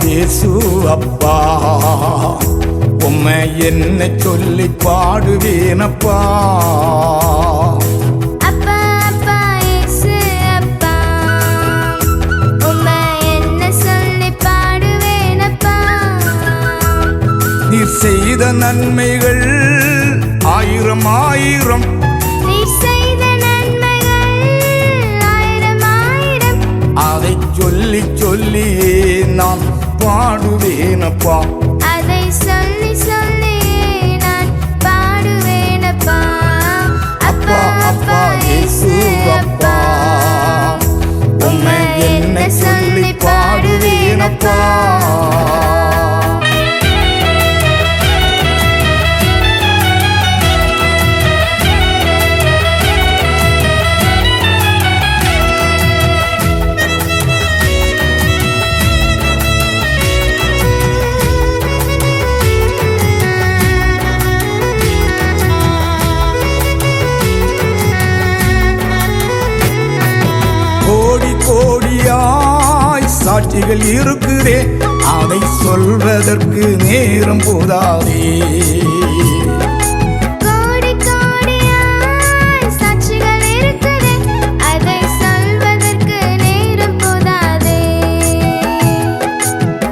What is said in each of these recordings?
இயேசு அப்பா. உம்மை என்ன சொல்லி பாடுவேனப்பா. அப்பா அப்பா இயேசு அப்பா. உம்மை என்ன சொல்லி பாடுவேனப்பா. நீர் செய்த நன்மைகள் ஆயிரம் ஆயிரம். நீர் செய்த நன்மைகள் ஆயிரம் ஆயிரம். அதை சொல்லி சொல்லி பாடுவேனப்பா சாட்சிகள் இருக்குதே. அதை சொல்வதற்கு நேரம் போதாதே.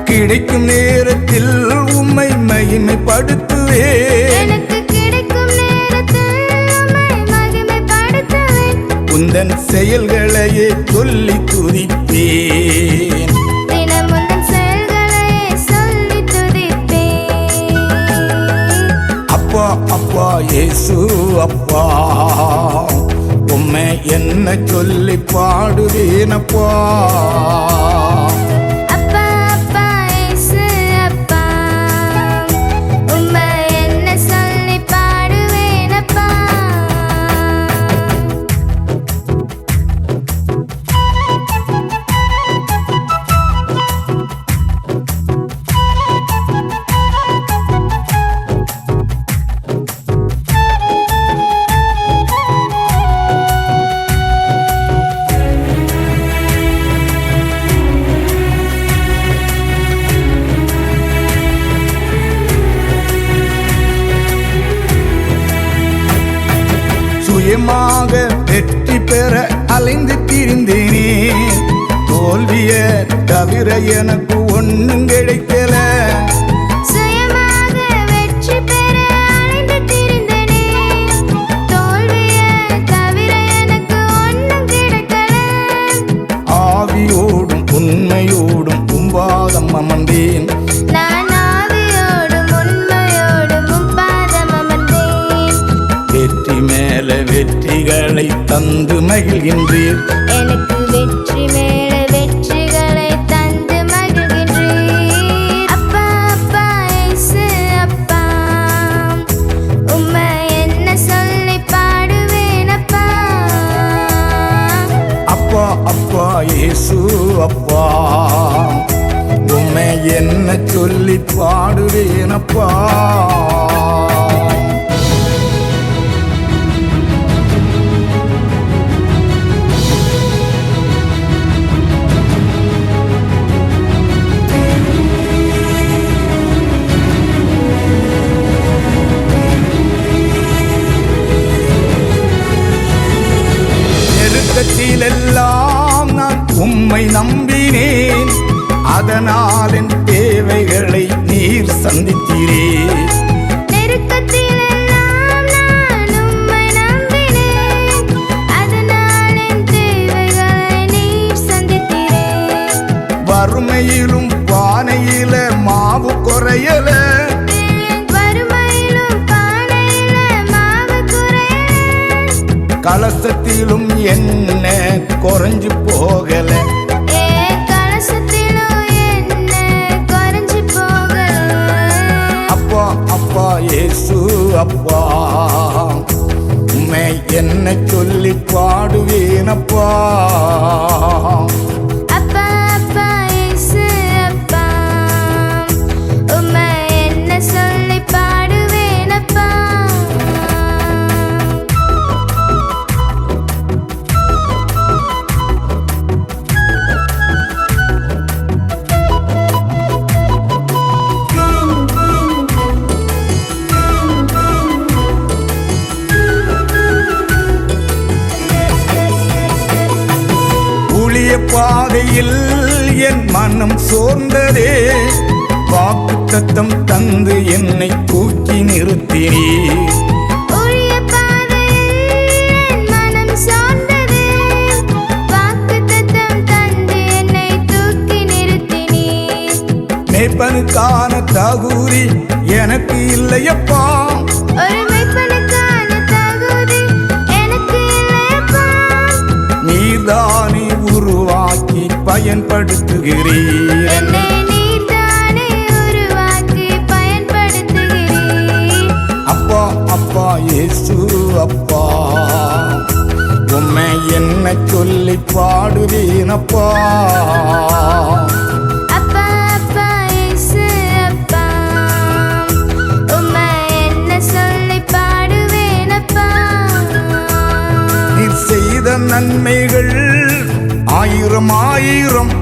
கிடைக்கும் நேரத்தில் உம்மை மகிமைப்படுத்துவே. எனக்கு கிடைக்கும் நேரத்தில் உம்மை மகிமைப்படுத்துவேன். உந்தன் செயல்களையே சொல்லி துதிப்பேன் அப்பா இயேசு அப்பா. உம்மை என்ன சொல்லி பாடுவேனப்பா. தவிர எனக்கு ஒன்றும் கிடைக்கல. ஆவியோடும் உண்மையோடும் உம்பாதம் அமர்ந்தேன். நான் ஆவியோடும் உண்மையோடும் உம் பாதம் அமர்ந்தேன். வெற்றி மேல வெற்றிகளை தந்து மகிழ்கின்றீர் எனக்கு என்ன சொல்லி பாடுவேனப்பா. நெருக்கத்திலெல்லாம் நான் உம்மை நம்பினேன். அதனால் என் கலசத்திலும் என்ன குறைஞ்சு போகல. அப்பா அப்பா இயேசு அப்பா. உம்மை என்ன சொல்லி பாடுவேனப்பா. பாதையில் என் மனம் சோர்ந்ததே. வாக்கு தத்தம் தந்து என்னை தூக்கி நிறுத்தினீர் மேய்ப்பனுக்கான தகுதி எனக்கு இல்லையப்பா. நீர்தானே பயன்படுத்துகிறீர். அப்பா அப்பா இயேசு அப்பா. உம்மை என்ன சொல்லி பாடுவேனப்பா. ஆயிரம்